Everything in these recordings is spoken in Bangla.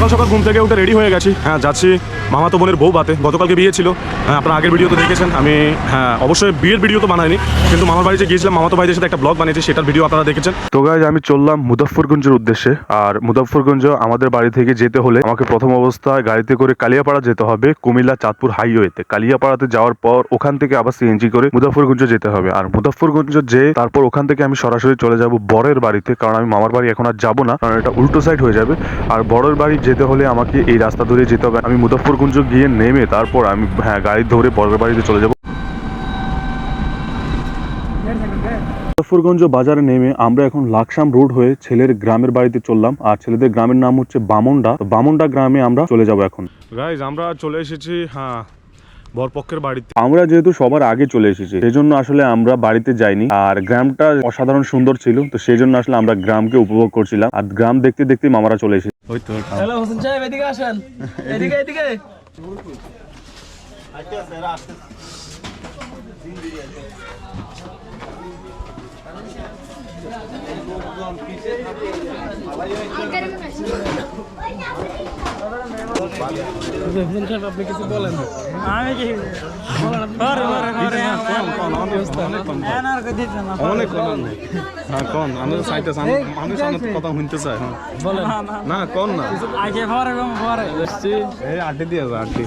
সকাল সকাল ঘুম থেকে উঠে রেডি হয়ে গেছি। হ্যাঁ যাচ্ছি। মামাতো বোনের বউ বাতে, গতকালকে বিয়ে ছিল। হ্যাঁ আপনার আগের ভিডিও তো দেখেছেন, আমি হ্যাঁ অবশ্যই বিয়ের ভিডিও তো বানাইনি, কিন্তু মামার বাড়িতে গিয়েছিলাম, মামাতো ভাইদের সাথে একটা ব্লগ বানিয়েছি, সেটার ভিডিও আপনারা দেখেছেন। তো গাইজ আমি চললাম মুজাফরগঞ্জের উদ্দেশ্যে, আর মুজাফরগঞ্জ আমাদের বাড়ি থেকে যেতে হলে আমাকে প্রথম অবস্থায় গাড়িতে করে কালিয়াপাড়া যেতে হবে, কুমিল্লা চাঁদপুর হাইওয়েতে কালিয়াপাড়াতে যাওয়ার পর ওখান থেকে আবার সিএনজি করে মুজাফরগঞ্জ যেতে হবে। আর মুজাফরগঞ্জ যে তারপর ওখান থেকে আমি সরাসরি চলে যাব বরের বাড়িতে, কারণ আমি মামার বাড়ি এখন আর যাব না, কারণ এটা উল্টো সাইড হয়ে যাবে। আর বরের বাড়ি যেতে হলে আমাকে এই রাস্তা ধরে যেতে হবে। আমি মুজাফরগঞ্জ গিয়ে নেমে তারপর আমি হ্যাঁ গাড়ি ধরে বরের বাড়িতে চলে যাব। মুজাফরগঞ্জ বাজারে নেমে আমরা এখন লাকসাম রোড হয়ে ছেলের গ্রামের বাড়িতে চললাম। আর ছেলেদের গ্রামের নাম হচ্ছে বামনডা। তো বামনডা গ্রামে আমরা চলে যাব এখন। গাইজ আমরা চলে এসেছি হ্যাঁ বরপক্ষের বাড়িতে। আমরা যেহেতু সবার আগে চলে এসেছি সেই জন্য আসলে আমরা বাড়িতে যাইনি। আর গ্রামটা অসাধারণ সুন্দর ছিল তো সেই জন্য আসলে আমরা গ্রামকে উপভোগ করছিলাম। আর গ্রাম দেখতে দেখতে মামারা চলে এসেছি ওই তো হ্যালো হোসেন সাহেব এদিকে আসেন। এদিকে। এদিকে আপনি কিছু বলেন আমি কি অনেক কোন নেই হ্যাঁ কোন আমি চাইতে আমি সামনে কথা শুনতে চাই হ্যাঁ। বলেন। না কোন না। আগে পরে কম পরে। এসছি এই আড্ডি দিয়ে আটটি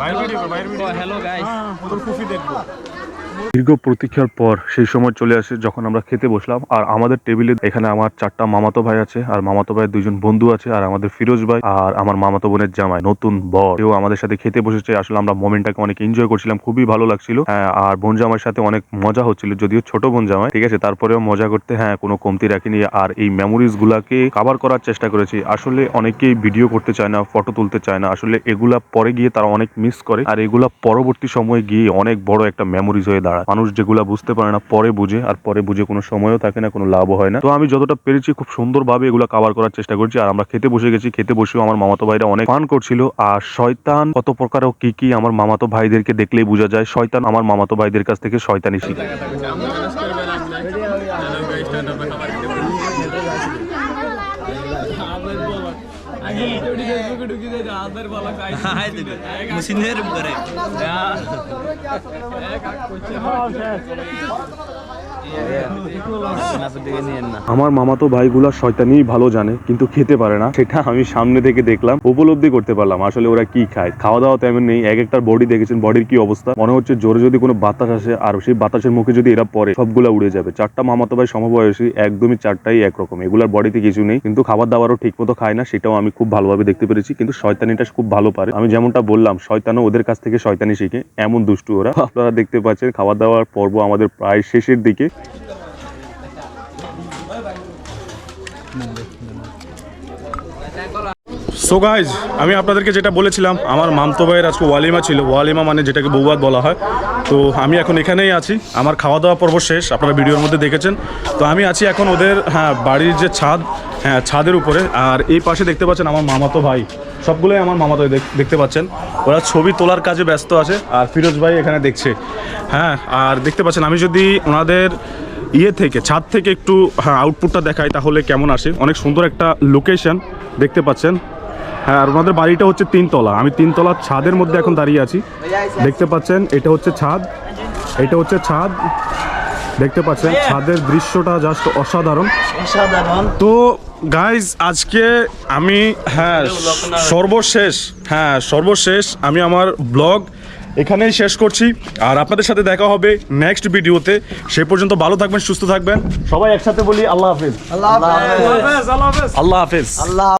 বাইরে ভিডিও বাইরে ভিডিও হ্যালো গাইস তোর কুফি দেখব। দীর্ঘ প্রতীক্ষার পর সেই সময় চলে আসে যখন আমরা খেতে বসলাম। আর আমাদের টেবিলে এখানে আমার চারটা মামাতো ভাই আছে আর মামাতো ভাই দুইজন বন্ধু আছে আর আমাদের ফিরোজ ভাই আর আমার মামাতো বোনের জামাই নতুন বর। কেউ আমাদের সাথে খেতে বসেছে। আসলে আমরা মোমেন্টটাকে অনেক এনজয় করছিলাম খুবই ভালো লাগছিল। হ্যাঁ, আর বোন জামাইয়ের সাথে অনেক মজা হচ্ছিল যদিও ছোট বোন জামাই। ঠিক আছে তারপরেও মজা করতে হ্যাঁ কোনো কমতি রাখিনি। আর এই মেমোরিজ গুলাকে কাভার করার চেষ্টা করেছি। আসলে অনেকেই ভিডিও করতে চায় না ফটো তুলতে চায় না। আসলে এগুলা পরে গিয়ে তারা অনেক মিস করে। আর এগুলা পরবর্তী সময়ে গিয়ে অনেক বড় একটা মেমোরিজ হয়ে দাঁড়ায়। মানুষ যেগুলা বুঝতে পারে না, পরে বুঝে, আর পরে বুঝে কোনো সময়ও থাকে না, কোনো লাভও হয় না। তো আমি যতটা পেরেছি খুব সুন্দরভাবে এগুলা কাভার করার চেষ্টা করছি, আর আমরা খেতে বসে গেছি, খেতে বসেও আমার মামাতো ভাইরা অনেক পান করছিল। আর শয়তান কত প্রকার ও কি কি আমার মামাতো ভাইদেরকে দেখলেই বোঝা যায়, শয়তান আমার মামাতো ভাইদের কাছ থেকে শয়তানি শিখে। মেশিনের করে আমার মামাতো ভাইগুলা শয়তানি ভালো জানে, কিন্তু খেতে পারে না। সেটা আমি সামনে থেকে দেখলাম, উপলব্ধি করতে পারলাম, আসলে ওরা কি খায়। খাওয়া দাওয়া তেমন নেই, এক একটার বডি দেখেছেন, বডির কি অবস্থা? মনে হচ্ছে জোরে যদি কোনো বাতাস আসে, আর সেই বাতাসের মুখে যদি এরা পড়ে, সবগুলা উড়ে যাবে। চারটা মামাতো ভাই সমবয়সী, একদমই চারটাই একরকম। এগুলার বডিতে কিছু নেই, কিন্তু খাবার দাবারও ঠিক মতো খায় না, সেটাও আমি খুব ভালোভাবে দেখতে পেরেছি, কিন্তু শয়তানিটা খুব ভালো পারে। আমি যেমনটা বললাম, শয়তানও ওদের কাছ থেকে শয়তানি শিখে, এমন দুষ্টু ওরা। আপনারা দেখতে পাচ্ছেন খাবার দাবার পর্ব আমাদের প্রায় শেষের দিকে। সো গাইজ আমি আপনাদেরকে যেটা বলেছিলাম, আমার মামতো ভাইয়ের আজকে ওয়ালিমা ছিল। ওয়ালিমা মানে যেটাকে বৌবাদ বলা হয়। তো আমি এখন এখানেই আছি। আমার খাওয়া দাওয়া পর্ব শেষ, আপনারা ভিডিওর মধ্যে দেখেছেন। তো আমি আছি এখন ওদের হ্যাঁ বাড়ির যে ছাদ হ্যাঁ ছাদের উপরে। আর এই পাশে দেখতে পাচ্ছেন আমার মামাতো ভাই। সবগুলোই আমার মামাতো দেখতে পাচ্ছেন। ওরা ছবি তোলার কাজে ব্যস্ত আছে, আর ফিরোজ ভাই এখানে দেখছে। হ্যাঁ আর দেখতে পাচ্ছেন, আমি যদি ওনাদের ইয়ে থেকে, ছাদ থেকে একটু হ্যাঁ আউটপুটটা দেখাই, তাহলে কেমন আসে? অনেক সুন্দর একটা লোকেশন দেখতে পাচ্ছেন। হ্যাঁ আর ওনাদের বাড়িটা হচ্ছে তিনতলা। আমি তিনতলার ছাদের মধ্যে এখন দাঁড়িয়ে আছি। দেখতে পাচ্ছেন, এটা হচ্ছে ছাদ। এটা হচ্ছে ছাদ। দেখতে পাচ্ছেন ছাদের দৃশ্যটা জাস্ট অসাধারণ। অসাধারণ। তো গাইজ আজকে আমি হ্যাঁ সর্বশেষ হ্যাঁ সর্বশেষ আমি আমার ব্লগ এখানেই শেষ করছি। আর আপনাদের সাথে দেখা হবে নেক্সট ভিডিওতে সে পর্যন্ত ভালো থাকবেন সুস্থ থাকবেন। সবাই একসাথে বলি আল্লাহ হাফিজ আল্লাহ হাফেজ। আল্লাহ হাফিজ। আল্লাহ